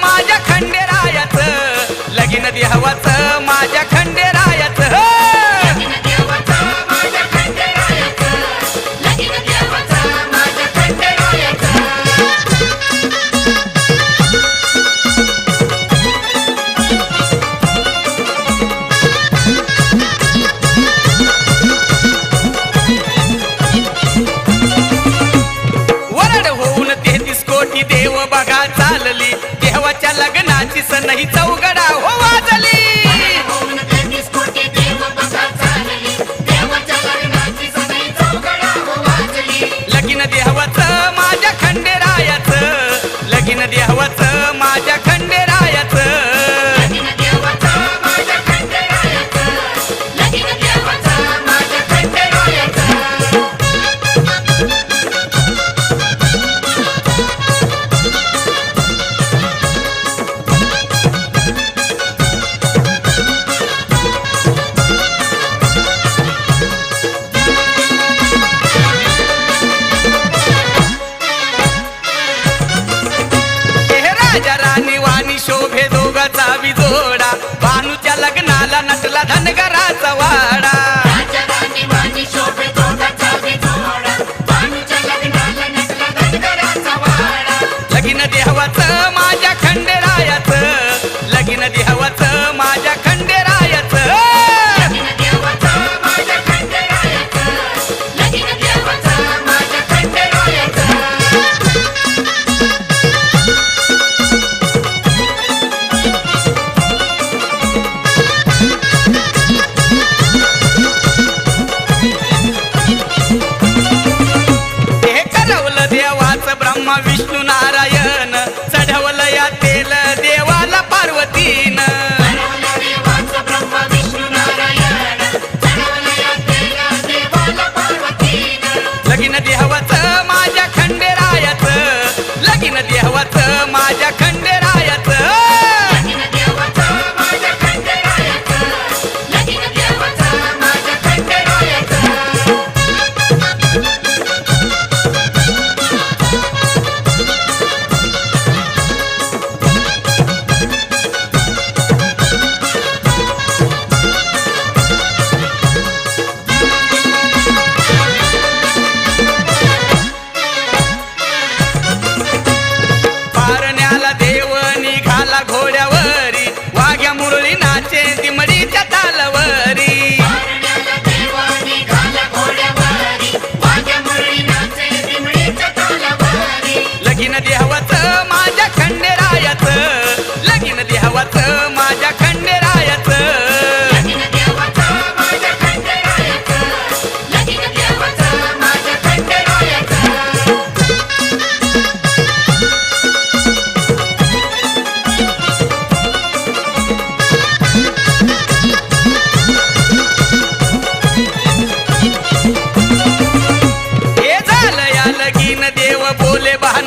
माझ्या नाही चौघडा हो वाजली. लगीन देहवाचं माझ्या खंडेरायाचं लगीन देहवाचं माझ्या खंडेरा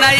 নাই